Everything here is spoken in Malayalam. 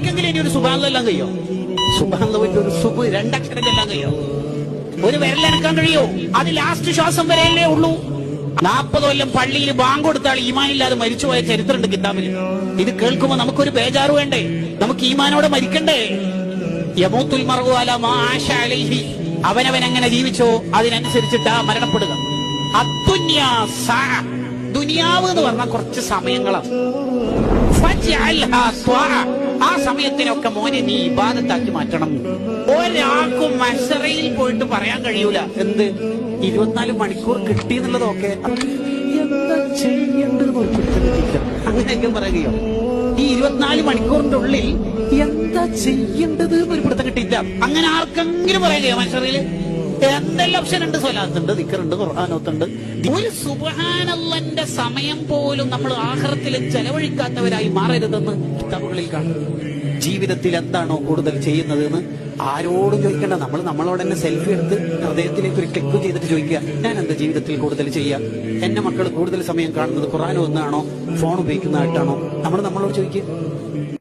ആർക്കെങ്കിലും ഇനി ഒരു സുബാനെല്ലാം കഴിയോ? സുബാന്ത ഒരു സുബ് രണ്ടക്ഷരം ചെല്ലാൻ കഴിയോ? ഒരു വിരലനക്കാൻ കഴിയോ? അത് ലാസ്റ്റ് ശ്വാസം വരെയല്ലേ ഉള്ളൂ. നാൽപ്പത് കൊല്ലം പള്ളിയിൽ ബാങ്ക് കൊടുത്താൽ ഈമാനില്ലാതെ മരിച്ചുപോയ ചരിത്രമുണ്ട് കിതാബിൽ. ഇത് കേൾക്കുമ്പോ നമുക്കൊരു ബേജാറ് വേണ്ടേ? നമുക്ക് ഈമാനോടെ മരിക്കണ്ടേ? യമൂത്തുൽ മറുവാലി അലൈഹി. അവനവൻ എങ്ങനെ ജീവിച്ചോ അതിനനുസരിച്ചിട്ടാ മരണപ്പെടുക. ദുനിയാവ് എന്ന് പറഞ്ഞ കുറച്ച് സമയങ്ങളാണ് സമയത്തിനൊക്കെ മോനെ നീ ഇബാദത്താക്കി മാറ്റണം. ഒരാൾക്കും മത്സരയിൽ പോയിട്ട് പറയാൻ കഴിയൂല. എന്ത്? ഇരുപത്തിനാല് മണിക്കൂർ കിട്ടി എന്നുള്ളതൊക്കെ എന്താ അങ്ങനെയൊക്കെ പറയുകയോ? ഈ ഇരുപത്തിനാല് മണിക്കൂറിന്റെ ഉള്ളിൽ എന്താ ചെയ്യേണ്ടത് ഒരു പിടുത്തം കിട്ടിയില്ല അങ്ങനെ ആർക്കെങ്കിലും പറയുകയോ മത്സരയിൽ എന്തെല്ലാം ഓപ്ഷൻ ഉണ്ട്? സ്വലാത്തുണ്ട് ദിക്കറുണ്ട് ഖുർആാനത്തുണ്ട് ഒരു സുബഹാനല്ലന്റെ സമയം പോലും നമ്മൾ ആഹ്റത്തിൽ ചെലവഴിക്കാത്തവരായി മാറരുതെന്ന് കിതാബുകളിൽ കാണുന്നു. ജീവിതത്തിൽ എന്താണോ കൂടുതൽ ചെയ്യുന്നത് എന്ന് ആരോടും ചോദിക്കേണ്ട. നമ്മൾ നമ്മളോട് തന്നെ സെൽഫി എടുത്ത് ഹൃദയത്തിലേക്ക് ഒരു ക്ലിക്ക് ചെയ്തിട്ട് ചോദിക്കുക ഞാൻ എന്താ ജീവിതത്തിൽ കൂടുതൽ ചെയ്യുക എന്റെ മക്കൾ കൂടുതൽ സമയം കാണുന്നത് ഖുറാനോ ഒന്നാണോ? ഫോൺ ഉപയോഗിക്കുന്നതായിട്ടാണോ? നമ്മൾ നമ്മളോട് ചോദിക്കുക.